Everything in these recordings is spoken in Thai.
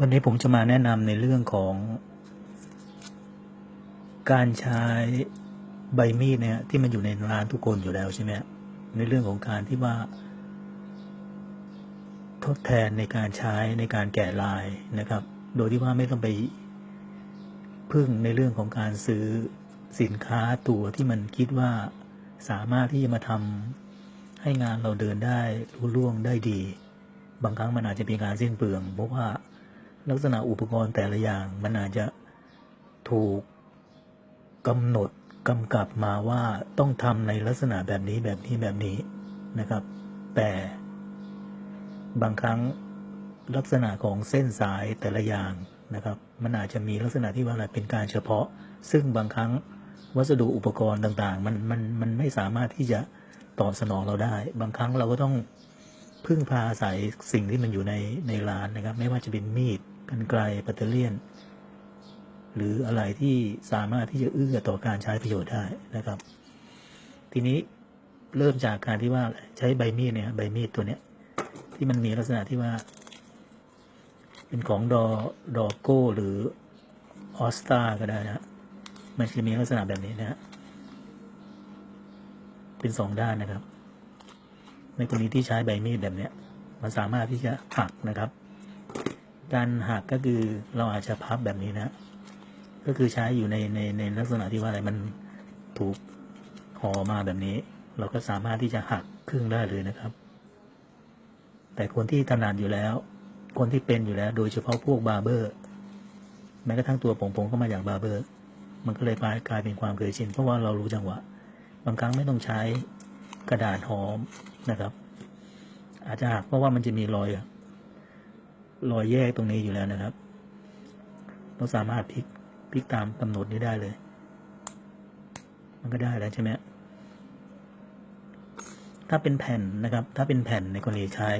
วันนี้ผมจะมาแนะนำในเรื่องของ การใช้ใบมีดเนี่ยที่มันอยู่ในร้านทุกคนอยู่แล้วใช่ไหมในเรื่องของการที่ว่า ทดแทนในการใช้ในการแกะลายนะครับ โดยที่ว่าไม่ต้องไปพึ่งในเรื่องของการซื้อสินค้าตัวที่มันคิดว่าสามารถที่จะมาทำให้งานเราเดินได้รุ่ล่วงได้ดี บางครั้งมันอาจจะเป็นการสิ้นเปลือง เพราะว่า ลักษณะอุปกรณ์แต่ละอย่าง มันอาจจะถูกกำหนดกำกับมาว่าต้องทำในลักษณะแบบนี้แบบนี้แบบนี้นะครับ แต่บางครั้งลักษณะของเส้นสายแต่ละอย่างนะครับ มันอาจจะมีลักษณะที่ว่าอะไรเป็นการเฉพาะ ซึ่งบางครั้งวัสดุอุปกรณ์ต่างๆ มันมันมันไม่สามารถที่จะตอบสนองเราได้ บางครั้งเราก็ต้องพึ่งพาอาศัยสิ่งที่มันอยู่ในในร้านนะครับ ไม่ว่าจะเป็นมีด กันไกลปัตเตอร์เลียน หรืออะไรที่สามารถที่จะเอื้อต่อการใช้ประโยชน์ได้นะครับ ทีนี้เริ่มจากการที่ว่าใช้ใบมีดเนี่ยใบมีดตัวเนี้ยที่มันมีลักษณะที่ว่า เป็นของดอดอโก้หรือออสตาก็ได้นะมันจะมีลักษณะแบบนี้นะฮะเป็นสองด้านนะครับ ในกรณีที่ใช้ใบมีดแบบเนี้ย มันสามารถที่จะหักนะครับ การหักก็คือเราอาจจะพับแบบนี้นะ ก็คือใช้อยู่ในในในลักษณะที่ว่าอะไรมันถูกห่อมาแบบนี้ เราก็สามารถที่จะหักครึ่งได้เลยนะครับ แต่คนที่ถนัดอยู่แล้ว คนที่เป็นอยู่แล้ว โดยเฉพาะพวกบาร์เบอร์ แม้กระทั่งตัวผมผมก็มาจากบาร์เบอร์ มันก็เลยกลายเป็นความเคยชินเพราะว่าเรารู้จังหวะ บางครั้งไม่ต้องใช้กระดาษหอมนะครับ อาจจะหักเพราะว่ามันจะมีรอย รอยแยกตรงนี้อยู่แล้วนะครับ เราสามารถพลิกพลิกตามกำหนดนี้ได้เลย มันก็ได้แล้วใช่ไหมถ้าเป็นแผ่นนะครับ ถ้าเป็นแผ่นในกรณีใช้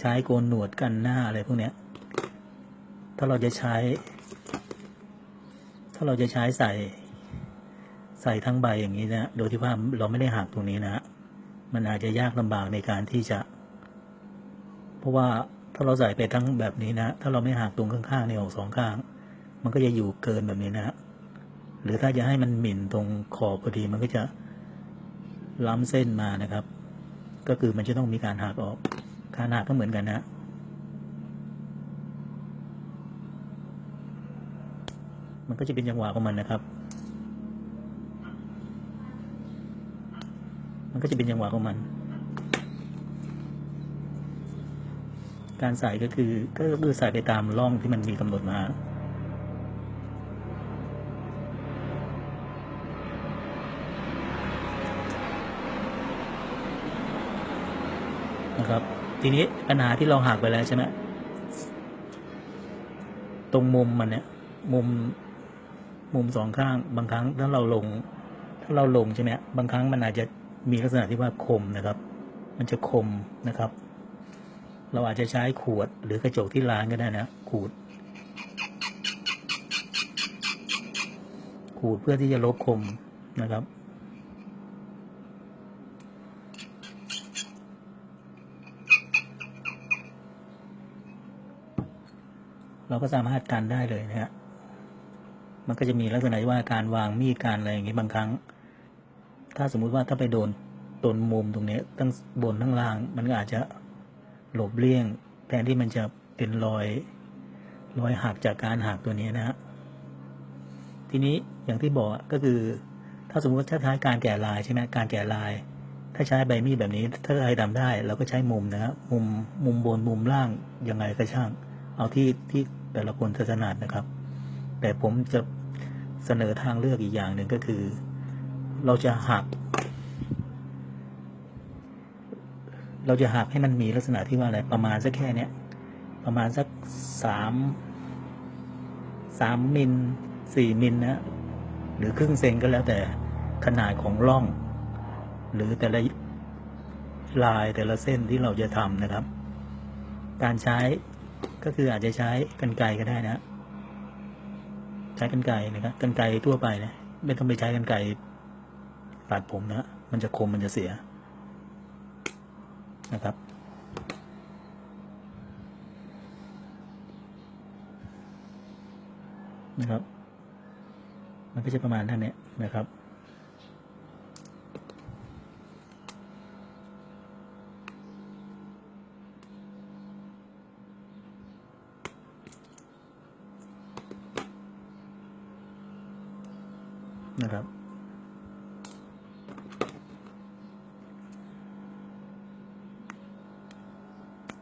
ใช้โกนหนวดกันหน้าอะไรพวกเนี้ย ถ้าเราจะใช้ ถ้าเราจะใช้ใส่ ใส่ทั้งใบอย่างนี้นะโดยที่ว่าเราไม่ได้หักตรงนี้นะมันอาจจะยากลำบากในการที่จะ เพราะว่า ถ้าเราใส่ไปทั้งแบบนี้นะ ถ้าเราไม่หักตรงข้างๆในออกสองข้าง มันก็จะอยู่เกินแบบนี้นะ หรือถ้าจะให้มันหมิ่นตรงขอบพอดีมันก็จะล้ำเส้นมานะครับ ก็คือมันจะต้องมีการหักออก การหักก็เหมือนกันนะมันก็จะเป็นจังหวะของมันนะครับ มันก็จะเป็นจังหวะของมัน การใส่ก็คือก็คือใส่ไปตามร่องที่มันมีกำหนดมานะครับ ทีนี้ปัญหาที่เราหักไปแล้วใช่ไหมตรงมุมมันเนี่ย มุมมุมสองข้าง บางครั้งถ้าเราลง ถ้าเราลงใช่ไหมบางครั้งมันอาจจะมีลักษณะที่ว่าคมนะครับ มันจะคมนะครับ เราอาจจะใช้ขวดหรือกระจกที่ร้านก็ได้นะขูด ขูดเพื่อที่จะลบคมนะครับ เราก็สามารถกันได้เลยนะฮะมันก็จะมีลักษณะว่าการวางมีดการอะไรอย่างนี้บางครั้ง ถ้าสมมุติว่าถ้าไปโดนตนมุมตรงนี้ตั้งบนทั้งล่าง มันก็อาจจะ หลบเลี่ยงแทนที่มันจะเป็นรอยรอยหักจากการหักตัวนี้นะฮะทีนี้อย่างที่บอกก็คือ ถ้าสมมติว่าถ้าใช้การแกะลายใช่ไหมการแกะลาย ถ้าใช้ใบมีดแบบนี้ ถ้าใครทำได้ เราก็ใช้มุมนะฮะมุมมุมบนมุมล่างยังไงก็ช่าง เอาที่ที่แต่ละคนถนัดนะครับ แต่ผมจะเสนอทางเลือกอีกอย่างหนึ่งก็คือ เราจะหัก เราจะหักให้มันมีลักษณะที่ว่าอะไรประมาณสักแค่เนี้ยประมาณสักสามสามมิลสี่มิลนะหรือครึ่งเซนก็แล้วแต่ขนาดของร่อง หรือแต่ละลายแต่ละเส้นที่เราจะทำนะครับ การใช้ก็คืออาจจะใช้กันไกรก็ได้นะ ใช้กันไกรนะครับกันไกรทั่วไปนะไม่ต้องไปใช้กันไกรตัดผมนะ มันจะคมมันจะเสีย นะครับ นะครับ มันก็จะประมาณเท่านี้นะครับนะครับ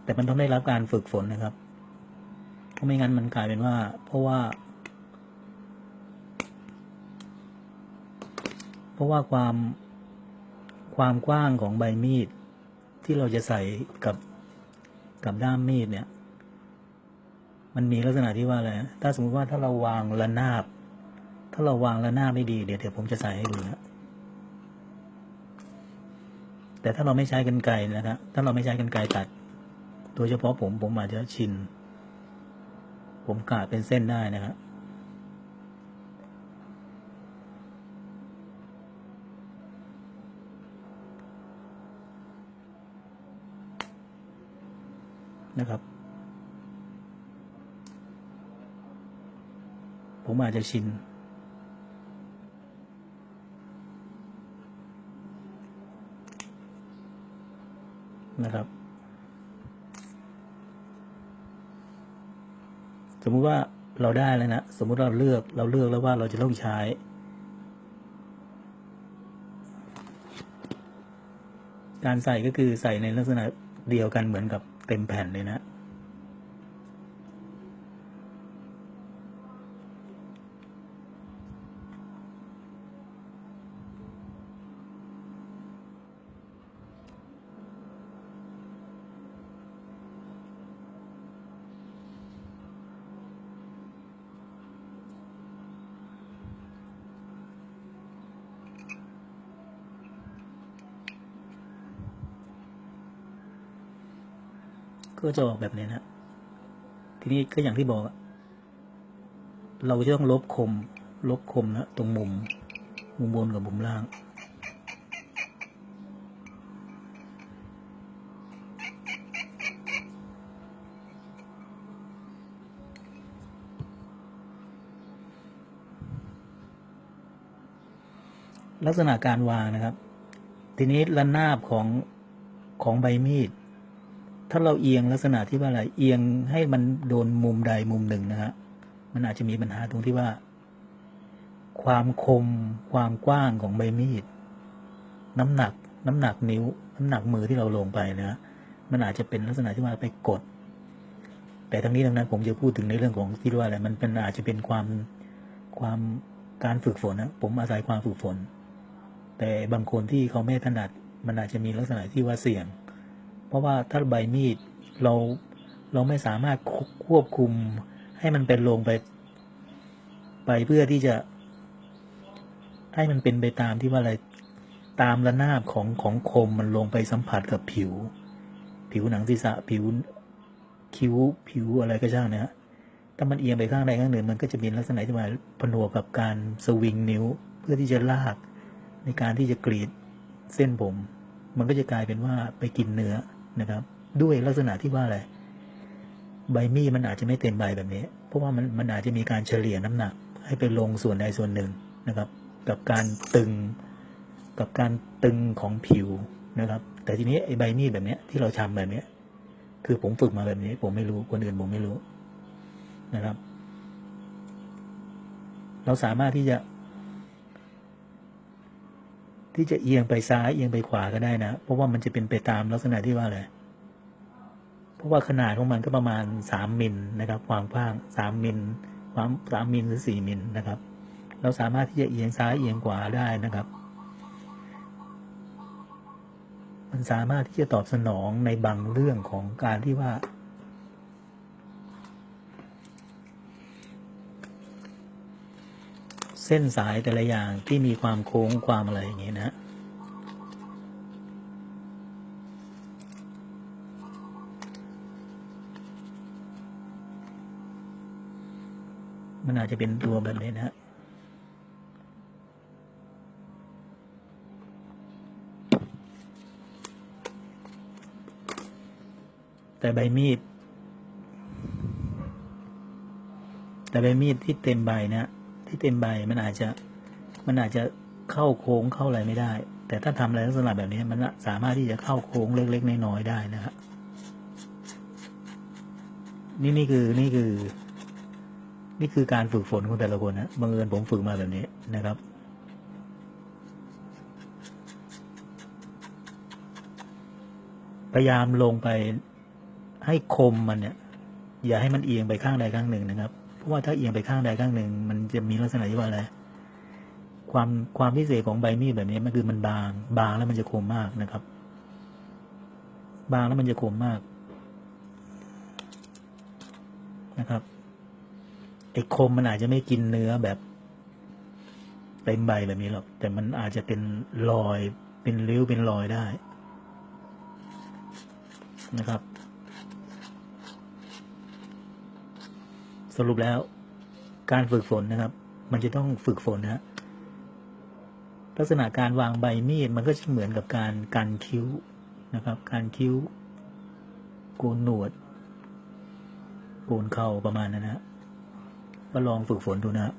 แต่มันต้องได้รับการฝึกฝนนะครับเพราะไม่งั้นมันกลายเป็นว่า เพราะว่า เพราะว่าความความกว้างของใบมีด ที่เราจะใส่กับกับด้ามมีดเนี่ย มันมีลักษณะที่ว่าอะไรถ้าสมมติว่าถ้าเราวางระนาบ ถ้าเราวางระนาบไม่ดีเดี๋ยวเดี๋ยวผมจะใส่ให้ดูนะแต่ถ้าเราไม่ใช้กันไกรนะครับถ้าเราไม่ใช้กันไกรตัด โดยเฉพาะผมผมอาจจะชิน ผมกาดเป็นเส้นได้นะครับนะครับ ผมอาจจะชิน นะครับ มมุติว่าเราได้แล้วนะ สมมุติเราเลือกเราเลือกแล้วว่าเราจะต้องใช้ การใส่ก็คือใส่ในลักษณะเดียวกันเหมือนกับเต็มแผ่นเลยนะ ก็จะออกแบบนี้นะทีนี้ก็อย่างที่บอก เราจะต้องลบคม ลบคมนะตรงมุม มุมบนกับมุมล่าง ลักษณะการวางนะครับ ทีนี้ระนาบของของใบมีด ถ้าเราเอียงลักษณะที่ว่าอะไร เอียงให้มันโดนมุมใดมุมหนึ่งนะฮะ มันอาจจะมีปัญหาตรงที่ว่า ความคม ความกว้างของใบมีด น้ำหนัก น้ำหนักนิ้ว น้ำหนักมือที่เราลงไปนะฮะ มันอาจจะเป็นลักษณะที่ว่าไปกด แต่ทั้งนี้ทั้งนั้นผมจะพูดถึงในเรื่องของที่ว่าอะไร มันเป็นอาจจะเป็นความความการฝึกฝนนะ ผมอาศัยความฝึกฝน แต่บางคนที่เขาไม่ถนัด มันอาจจะมีลักษณะที่ว่าเสี่ยง เพราะว่าถ้าใบมีดเราเราไม่สามารถควบคุมให้มันเป็นลงไป ไปเพื่อที่จะ ให้มันเป็นไปตามที่ว่าอะไรตามระนาบของของคมมันลงไปสัมผัสกับผิว ผิวหนังศีรษะผิวคิ้วผิวอะไรก็ช่างนะฮะถ้ามันเอียงไปข้างใดข้างหนึ่งมันก็จะมีลักษณะที่ว่าผนวกกับการสวิงนิ้ว เพื่อที่จะลากในการที่จะกรีดเส้นผม มันก็จะกลายเป็นว่าไปกินเนื้อ นะครับ ด้วยลักษณะที่ว่าอะไรใบมีดมันอาจจะไม่เต็มใบแบบนี้ เพราะว่ามันมันอาจจะมีการเฉลี่ยน้ำหนัก ให้ไปลงส่วนใดส่วนหนึ่งนะครับ กับการตึงกับการตึงของผิวนะครับ แต่ทีนี้ไอ้ใบมีดแบบนี้ที่เราทำแบบนี้คือผมฝึกมาแบบนี้ ผมไม่รู้คนอื่นผมไม่รู้นะครับ เราสามารถที่จะ ที่จะเอียงไปซ้ายเอียงไปขวาก็ได้นะ เพราะว่ามันจะเป็นไปตามลักษณะที่ว่าอะไรเพราะว่าขนาดของมันก็ประมาณสามมิลนะครับ ความกว้างสามมิลความสามมิลหรือสี่มิลนะครับ เราสามารถที่จะเอียงซ้ายเอียงขวาได้นะครับ มันสามารถที่จะตอบสนองในบางเรื่องของการที่ว่า เส้นสายแต่ละอย่างที่มีความโค้งความอะไรอย่างนี้นะมันอาจจะเป็นตัวแบบนี้นะแต่ใบมีด แต่ใบมีดที่เต็มใบเนะ ที่เต็มใบมันอาจจะมันอาจจะเข้าโค้งเข้าอะไรไม่ได้ แต่ถ้าทำอะไรลักษณะแบบนี้มันสามารถที่จะเข้าโค้งเล็กๆน้อยๆได้นะครับนี่นี่คือนี่คือ นี่คือการฝึกฝนของแต่ละคนนะบังเอิญผมฝึกมาแบบนี้นะครับพยายามลงไปให้คมมันเนี่ย อย่าให้มันเอียงไปข้างใดข้างหนึ่งนะครับ ราะว่าถ้าเอียงไปข้างใดข้างหนึ่ง มันจะมีลักษณะที่ว่าอะไรความความพิเศษของใบมีดแบบนี้มันคือมันบาง บางแล้วมันจะคมมากนะครับ บางแล้วมันจะคมมากนะครับไอ้คมมันอาจจะไม่กินเนื้อแบบเต็มใบแบบนี้หรอก แต่มันอาจจะเป็นรอยเป็นริ้วเป็นรอยได้นะครับ สรุปแล้ว การฝึกฝนนะครับ มันจะต้องฝึกฝนนะฮะลักษณะการวางใบมีดมันก็จะเหมือนกับการกันคิ้วนะครับ การคิ้วโกนหนวดโกนเข่าประมาณนั้นนะก็ลองฝึกฝนดูนะฮะ